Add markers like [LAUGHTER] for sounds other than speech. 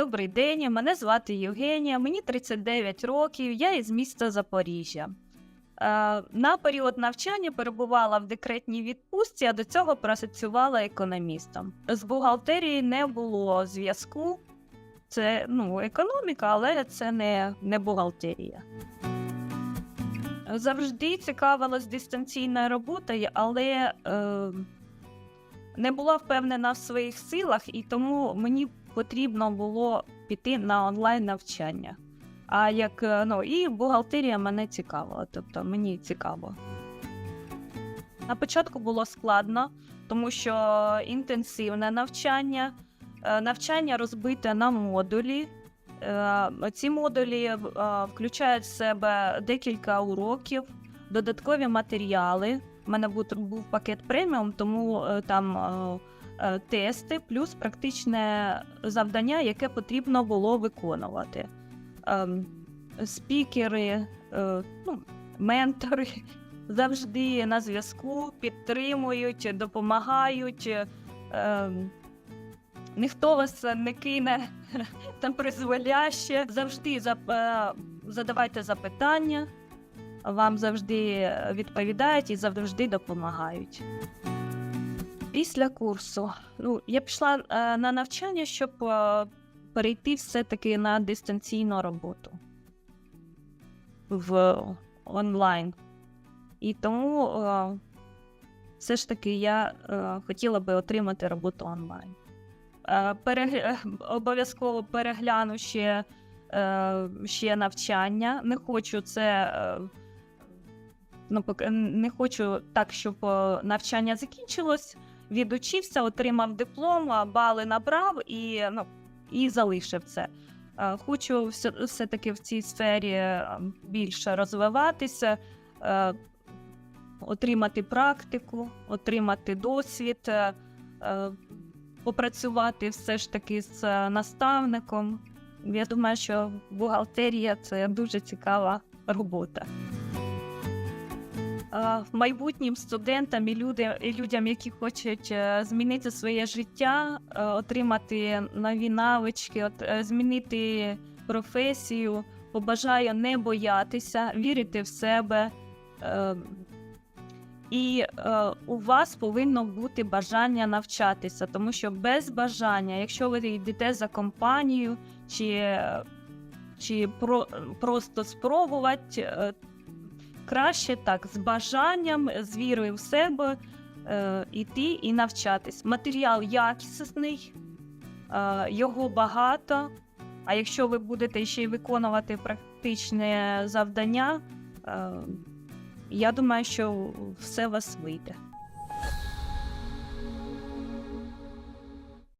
Добрий день, мене звати Євгенія, мені 39 років, я із міста Запоріжжя. Е, На період навчання перебувала в декретній відпустці, а до цього працювала економістом. З бухгалтерії не було зв'язку. Це ну, економіка, але це не, не бухгалтерія. Завжди цікавилась дистанційною роботою, але е, не була впевнена в своїх силах, і тому мені потрібно було піти на онлайн навчання. А як е, ну і бухгалтерія мене цікавила, тобто мені цікаво. На початку було складно, тому що інтенсивне навчання, е, навчання розбите на модулі. Е, Ці модулі включають в себе декілька уроків, додаткові матеріали. У мене був, пакет преміум, тому е, там е, е, тести, плюс практичне завдання, яке потрібно було виконувати. Ем, Спікери, ну, ментори [LAUGHS] завжди на зв'язку, підтримують, допомагають. Ем, Ніхто вас не кине [LAUGHS] там призволяще. Завжди задавайте запитання, вам завжди відповідають і завжди допомагають. Після курсу ну, я пішла е, на навчання, щоб е, перейти все-таки на дистанційну роботу в онлайн. І тому е, все ж таки я е, хотіла би отримати роботу онлайн. Е, перегля... Обов'язково перегляну ще, е, ще навчання. Не хочу це. Ну, не хочу так, щоб е, навчання закінчилось. Відучився, отримав диплом, бали набрав і, ну, і залишив це. Е, Хочу все, все-таки в цій сфері е, більше розвиватися, отримати практику, отримати досвід, попрацювати все ж таки з наставником. Я думаю, що бухгалтерія це дуже цікава робота. Е, Майбутнім студентам і людям, які хочуть е, змінити своє життя, е, отримати нові навички, от, змінити професію, побажаю не боятися, вірити в себе. І е, у вас повинно бути бажання навчатися, тому що без бажання, якщо ви йдете за компанію чи, чи про, просто спробувати, краще так, з бажанням, з вірою в себе е, іти і навчатись. Матеріал якісний, е, його багато. А якщо ви будете ще й виконувати практичне завдання, е, я думаю, що все у вас вийде.